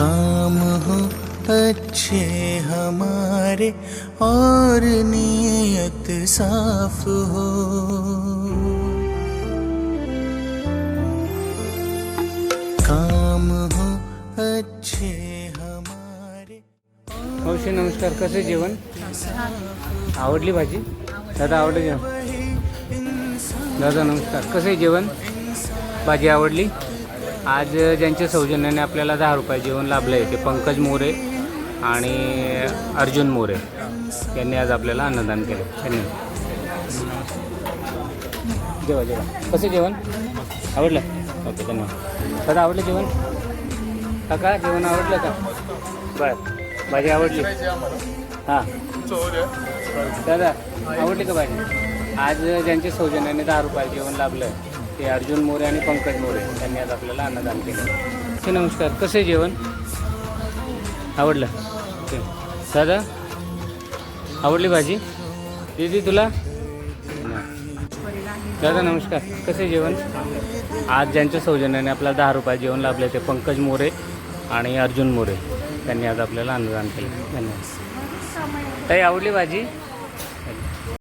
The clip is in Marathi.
काम हो अच्छे हमारे और नियत साफ हो। काम हो अच्छे हमारे मावशी नमस्कार. कसे जेवण? आवडली भाजी? दादा आवडली जेवण दादा नमस्कार. कसे जेवण? भाजी आवडली? आज ज्यांच्या सौजन्याने आपल्याला दहा रुपये जेवण लाभलं आहे ते पंकज मोरे आणि अर्जुन मोरे. यांनी आज आपल्याला अन्नदान केलं. धन्यवाद. जेवा जेवा. कसं जेवण? आवडलं? ओके धन्यवाद. दादा आवडलं जेवण? काका जेवण आवडलं का? बरं. भाजी आवडली? हां. दादा आवडली का भाजी? आज ज्यांच्या सौजन्याने दहा रुपये जेवण लाभलं आहे ते अर्जुन मोरे आणि पंकज मोरे त्यांनी आज आपल्याला अन्नदान केलं. ते नमस्कार. कसं आहे जेवण? आवडलं? ओके. दादा आवडली भाजी? दीदी तुला? दादा नमस्कार. कसं आहे जेवण? आज ज्यांच्या सौजन्याने आपल्याला दहा रुपये जेवण लाभले ते पंकज मोरे आणि अर्जुन मोरे त्यांनी आज आपल्याला अन्नदान केलं. धन्यवाद. ताई आवडली भाजी?